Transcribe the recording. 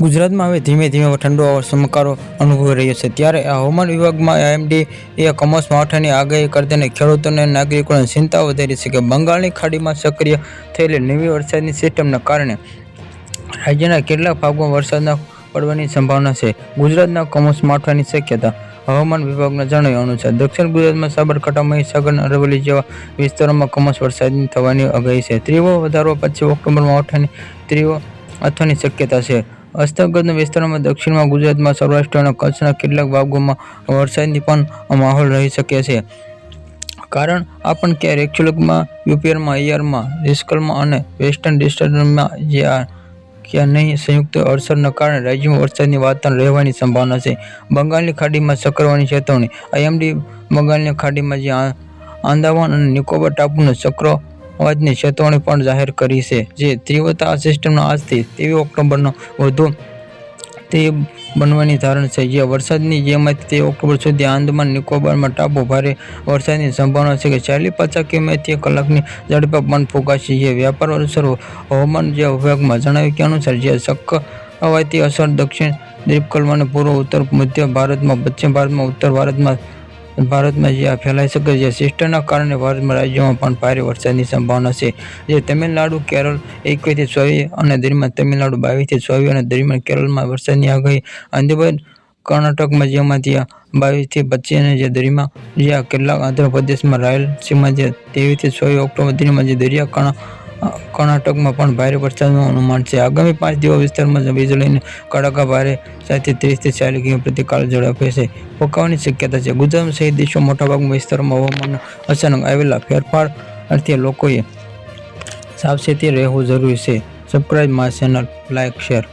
ગુજરાતમાં હવે ધીમે ધીમે ઠંડો સમકારો અનુભવી રહ્યો છે. ત્યારે આ હવામાન વિભાગમાં એમડી એ કમોસમી માવઠાની આગાહી કરતાને ખેડૂતોને નાગરિકોને ચિંતા વધારી છે કે બંગાળની ખાડીમાં સક્રિય થયેલી નવી વરસાદની સિસ્ટમના કારણે રાજ્યના કેટલાક ભાગમાં વરસાદના પડવાની સંભાવના છે. ગુજરાતના કમોસ માવઠાની શક્યતા હવામાન વિભાગના જણાવ્યા અનુસાર દક્ષિણ ગુજરાતમાં સાબરકાંઠા, મહીસાગર અરવલ્લી જેવા વિસ્તારોમાં કમોસ વરસાદની થવાની આગાહી છે. તીવ્ર વધારો પછી ઓક્ટોબરમાં માવઠાની તીવ્ર અથવાની શક્યતા છે. હસ્તગત વિસ્તારોમાં દક્ષિણમાં ગુજરાતમાં સૌરાષ્ટ્ર અને કચ્છના કેટલાક ભાગોમાં વરસાદની પણ માહોલ રહી શકે છે. કારણ આ પણ ક્યારેક એકચ્યુઅલમાં યુપીઆરમાં અય્યારમાં રિસ્કલમાં અને વેસ્ટર્ન ડિસ્ટર્બમાં જે આ ક્યાં નહીં સંયુક્ત અસરના કારણે રાજ્યમાં વરસાદની વાતાવરણ રહેવાની સંભાવના છે. બંગાળની ખાડીમાં ચક્રવાની ચેતવણી. આઈએમડી બંગાળની ખાડીમાં જે આંદામાન અને નિકોબાર ટાપુના ચક્રવાતની ચેતવણી પણ જાહેર કરી છે. જે તીવ્રતા સિસ્ટમનો આજથી ત્રેવીસ ઓક્ટોબરનો વધુ તે બનવાની ધારણ છે. જે વરસાદની જેમાંથી તે ઓક્ટોબર સુધી આંદામાન, નિકોબારમાં ટાપુ ભારે વરસાદની સંભાવના છે કે ચાલીસ પચાસ કિલોમીટર કલાકની ઝડપે પણ ફૂંકાશે. જે વ્યાપાર અનુસાર હવામાન જે વિભાગમાં જણાવ્યું કે અનુસાર જે ચક્રવાતી અસર દક્ષિણ દ્વીપકલ્પ અને પૂર્વ, ઉત્તર, મધ્ય ભારતમાં, પશ્ચિમ ભારતમાં, ઉત્તર ભારતમાં ભારતમાં જે આ ફેલાઈ શકે છે સિસ્ટમના કારણે ભારતમાં રાજ્યોમાં પણ ભારે વરસાદની સંભાવના છે. જે તમિલનાડુ, કેરળ એકવીસથી ચોવીસ અને દરમિયાન તમિલનાડુ બાવીસથી ચોવીસ અને દરમિયાન કેરળમાં વરસાદની આગાહી આંધ્રપ્રદેશ, કર્ણાટકમાં જેમાંથી આ બાવીસથી પચીસ અને જે દરિયામાં જ્યાં કેટલાક આંધ્રપ્રદેશમાં રાયલસીમાં જે તેવીસથી ચોવીસ ઓક્ટોબર દરમિયાન જે દરિયા કર્ણા કર્ણાટકમાં પણ ભારે વરસાદનું અનુમાન છે. આગામી પાંચ દિવસ વિસ્તારમાં વીજળીની કડાકા ભારે સાથે ત્રીસથી ચાલીસ કિમી પ્રતિ કાળ ઝડપે ફૂંકાવાની શક્યતા છે. ગુજરાત સહિત દેશો મોટાભાગના વિસ્તારોમાં હવામાન અચાનક આવેલા ફેરફાર અર્થે લોકોએ સાવચેતી રહેવું જરૂરી છે. Subscribe my channel, like, share.